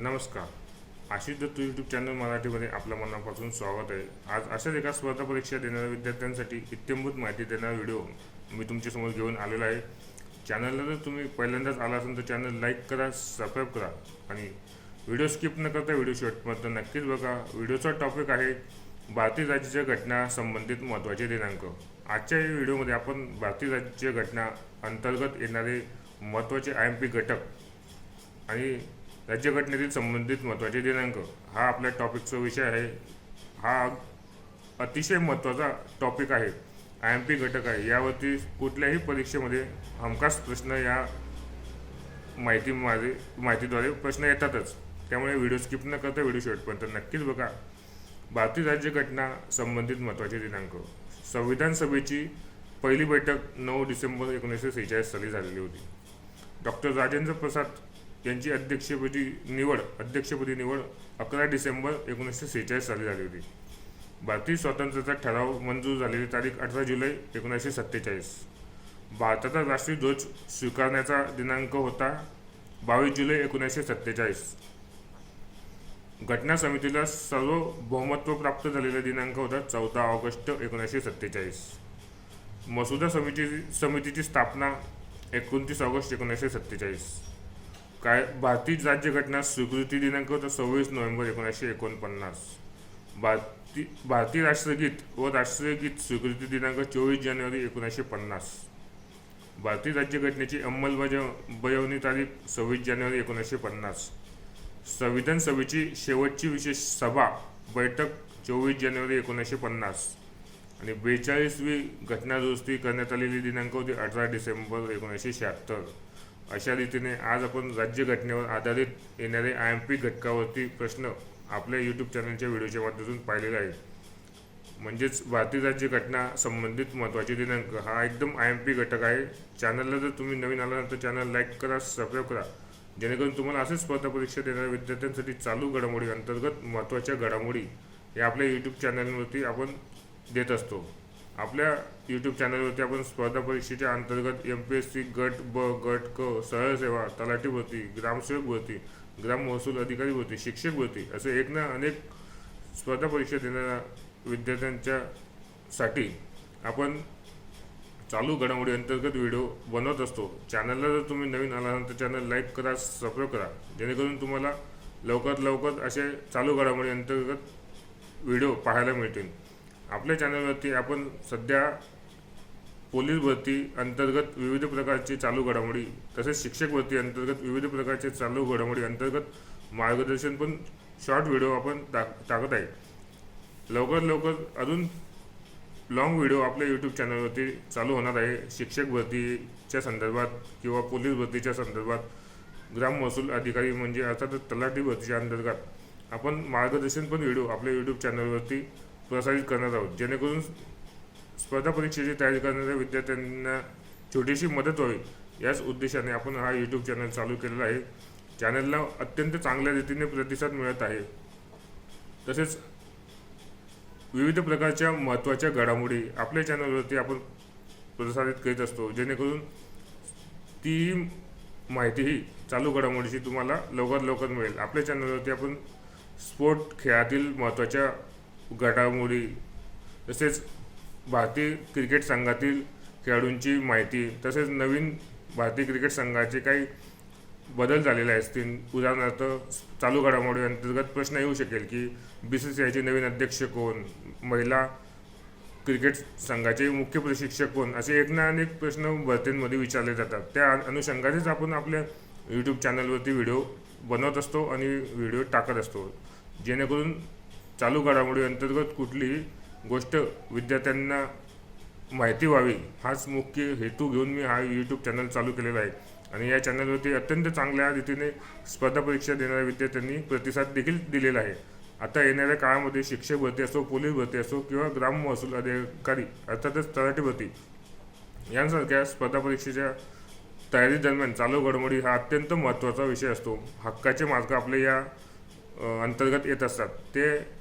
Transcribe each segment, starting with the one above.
नमस्कार. Ashish Datta YouTube channel मराठीमध्ये आपल्या मनापासून स्वागत आहे. आज अशाच एका स्पर्धा परीक्षा देणाऱ्या विद्यार्थ्यांसाठी इत्यंभूत माहिती देणारा व्हिडिओ मी तुमच्यासमोर घेऊन आलेला आहे. चॅनलला जर तुम्ही पहिल्यांदाच आला असेल तर चॅनल लाईक करा सबस्क्राईब करा आणि व्हिडिओ स्किप न करता व्हिडिओ शॉर्टपर्यंत नक्कीच बघा. व्हिडिओचा टॉपिक आहे भारतीय राज्याच्या घटना संबंधित महत्त्वाचे दिनांक. आजच्या या व्हिडिओमध्ये आपण भारतीय राज्याच्या घटना अंतर्गत येणारे महत्त्वाचे आय एम पी घटक आणि राज्यघटनेतील संबंधित महत्त्वाचे दिनांक. हा आपल्या टॉपिकचा विषय आहे. हा अतिशय महत्त्वाचा टॉपिक आहे. आय एम पी घटक आहे. यावरती कुठल्याही परीक्षेमध्ये हमखास प्रश्न या माहितीमध्ये माहितीद्वारे प्रश्न येतातच. त्यामुळे व्हिडिओ स्किप न करता व्हिडिओ शेवटपर्यंत नक्कीच बघा. भारतीय राज्यघटना संबंधित महत्त्वाचे दिनांक. संविधान सभेची पहिली बैठक नऊ डिसेंबर एकोणीसशे सेहेचाळीस साली झालेली होती. डॉक्टर राजेंद्र प्रसाद त्यांची अध्यक्षपदी निवड अध्यक्षपदी निवड अकरा डिसेंबर एकोणीसशे सेहेचाळीस साली झाली होती. भारतीय स्वातंत्र्याचा ठराव मंजूर झालेली तारीख अठरा जुलै एकोणीसशे सत्तेचाळीस. भारताचा राष्ट्रीय ध्वज स्वीकारण्याचा दिनांक होता बावीस जुलै एकोणीसशे सत्तेचाळीस. घटना समितीला सार्वभौमत्व प्राप्त झालेला दिनांक होता चौदा ऑगस्ट एकोणीसशे सत्तेचाळीस. मसुदा समिती समितीची स्थापना एकोणतीस ऑगस्ट एकोणीसशे सत्तेचाळीस. काय भारतीय राज्यघटना स्वीकृती दिनांक होता सव्वीस नोव्हेंबर एकोणीसशे एकोणपन्नास. भारती भारतीय राष्ट्रगीत व राष्ट्रगीत स्वीकृती दिनांक चोवीस जानेवारी एकोणीसशे पन्नास. भारतीय राज्यघटनेची अंमलबजावणी तारीख सव्वीस जानेवारी एकोणीसशे पन्नास. संविधान सभेची शेवटची विशेष सभा बैठक चोवीस जानेवारी एकोणीसशे पन्नास आणि बेचाळीसवी घटना दुरुस्ती करण्यात आलेली दिनांक होती अठरा डिसेंबर एकोणीसशे शहात्तर. अशा रीतीने आज आपण राज्यघटनेवर आधारित येणारे आय एम पी घटकावरती प्रश्न आपल्या यूट्यूब चॅनलच्या व्हिडिओच्या माध्यमातून पाहिलेला आहे म्हणजेच भारतीय राज्यघटना संबंधित महत्त्वाचे दिनांक हा एकदम आय एम पी घटक आहे. चॅनलला जर तुम्ही नवीन आला तर चॅनल लाईक करा सबस्क्राईब करा. जेणेकरून तुम्हाला असेच स्पर्धा परीक्षा देणाऱ्या विद्यार्थ्यांसाठी चालू घडामोडी अंतर्गत महत्त्वाच्या घडामोडी या आपल्या यूट्यूब चॅनलवरती आपण देत असतो. आपल्या यूट्यूब चॅनलवरती आपण स्पर्धा परीक्षेच्या अंतर्गत एम पी एस सी गट ब गट क सरळ सेवा तलाठी भरती ग्रामसेवक भरती ग्राम महसूल अधिकारी भरती शिक्षक भरती असे एक ना अनेक स्पर्धा परीक्षा देणाऱ्या विद्यार्थ्यांच्या साठी आपण चालू घडामोडी अंतर्गत व्हिडिओ बनवत असतो. चॅनलला जर तुम्ही नवीन आला असाल तर चॅनल लाईक करा सबस्क्राईब करा. जेणेकरून तुम्हाला लवकरात लवकर असे चालू घडामोडी अंतर्गत व्हिडिओ पाहायला मिळतील. आपल्या चॅनलवरती आपण सध्या पोलीस भरती अंतर्गत विविध प्रकारचे चालू घडामोडी तसेच शिक्षक भरती अंतर्गत विविध प्रकारचे चालू घडामोडी अंतर्गत मार्गदर्शन पण शॉर्ट व्हिडिओ आपण टाक टाकत आहे. लवकर लवकर अजून लॉंग व्हिडिओ आपल्या यूट्यूब चॅनलवरती चालू होणार आहे. शिक्षक भरतीच्या संदर्भात किंवा पोलीस भरतीच्या संदर्भात ग्राम महसूल अधिकारी म्हणजे अर्थातच तलाठी भरतीच्या अंतर्गत आपण मार्गदर्शन पण व्हिडिओ आपल्या यूट्यूब चॅनलवरती प्रसारित करणार आहोत. जेणेकरून स्पर्धा परीक्षेची तयारी करणाऱ्या विद्यार्थ्यांना छोटीशी मदत व्हावी याच उद्देशाने आपण हा यूट्यूब चॅनल चालू केलेला आहे. चॅनलला अत्यंत चांगल्या रीतीने प्रतिसाद मिळत आहे. तसेच विविध प्रकारच्या महत्त्वाच्या घडामोडी आपल्या चॅनलवरती आपण प्रसारित करीत असतो. जेणेकरून ती माहितीही चालू घडामोडीची तुम्हाला लवकर लवकर मिळेल. आपल्या चॅनलवरती आपण स्पोर्ट खेळातील महत्त्वाच्या घडामोडी तसेच भारतीय क्रिकेट संघातील खेळाडूंची माहिती तसेच नवीन भारतीय क्रिकेट संघाचे काही बदल झालेले असतील. उदाहरणार्थ चालू घडामोडी अंतर्गत प्रश्न येऊ शकेल की बी सी सी आयचे नवीन अध्यक्ष कोण? महिला क्रिकेट संघाचे मुख्य प्रशिक्षक कोण? असे एक ना अनेक प्रश्न भरतींमध्ये विचारले जातात. त्या अनुषंगानेच आपण आपल्या यूट्यूब चॅनलवरती व्हिडिओ बनवत असतो आणि व्हिडिओ टाकत असतो. जेणेकरून चालू घडामोडी अंतर्गत कुठलीही गोष्ट विद्यार्थ्यांना माहिती व्हावी हाच मुख्य हेतू घेऊन मी हा यूट्यूब चॅनल चालू केलेला आहे. आणि या चॅनलवरती अत्यंत चांगल्या रीतीने स्पर्धा परीक्षा देणाऱ्या विद्यार्थ्यांनी प्रतिसाद देखील दिलेला आहे. आता येणाऱ्या काळामध्ये शिक्षक भरती असो पोलीस भरती असो किंवा ग्राम महसूल अधिकारी अर्थातच तलाठी भरती यांसारख्या स्पर्धा परीक्षेच्या तयारी दरम्यान चालू घडामोडी हा अत्यंत महत्त्वाचा विषय असतो. हक्काचे मार्ग आपले या अंतर्गत येत असतात. ते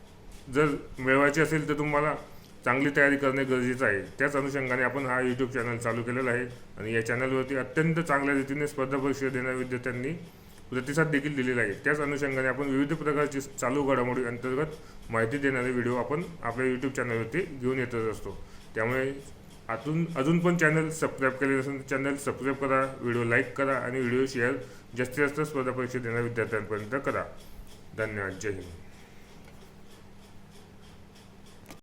जर मिळवायचे असेल तर तुम्हाला चांगली तयारी करणे गरजेचं आहे. त्याच अनुषंगाने आपण हा यूट्यूब चॅनल चालू केलेला आहे आणि या चॅनलवरती अत्यंत चांगल्या रीतीने स्पर्धा परीक्षा देणाऱ्या विद्यार्थ्यांनी प्रतिसाद देखील दिलेला आहे. त्याच अनुषंगाने आपण विविध प्रकारची चालू घडामोडी अंतर्गत माहिती देणारे व्हिडिओ आपण आपल्या यूट्यूब चॅनलवरती घेऊन येतच असतो. त्यामुळे आतून अजून पण चॅनल सबस्क्राईब केले असेल तर चॅनल सबस्क्राईब करा व्हिडिओ लाईक करा आणि व्हिडिओ शेअर जास्तीत जास्त स्पर्धा परीक्षा देणाऱ्या विद्यार्थ्यांपर्यंत करा. धन्यवाद. जय हिंद.